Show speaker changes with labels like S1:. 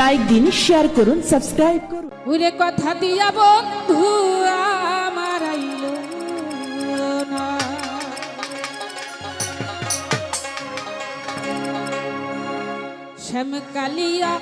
S1: Like দিন share করুন subscribe করুন।
S2: উরে কথা দিয়া বন্ধু, আমার আইল না। শ্যাম কালিয়া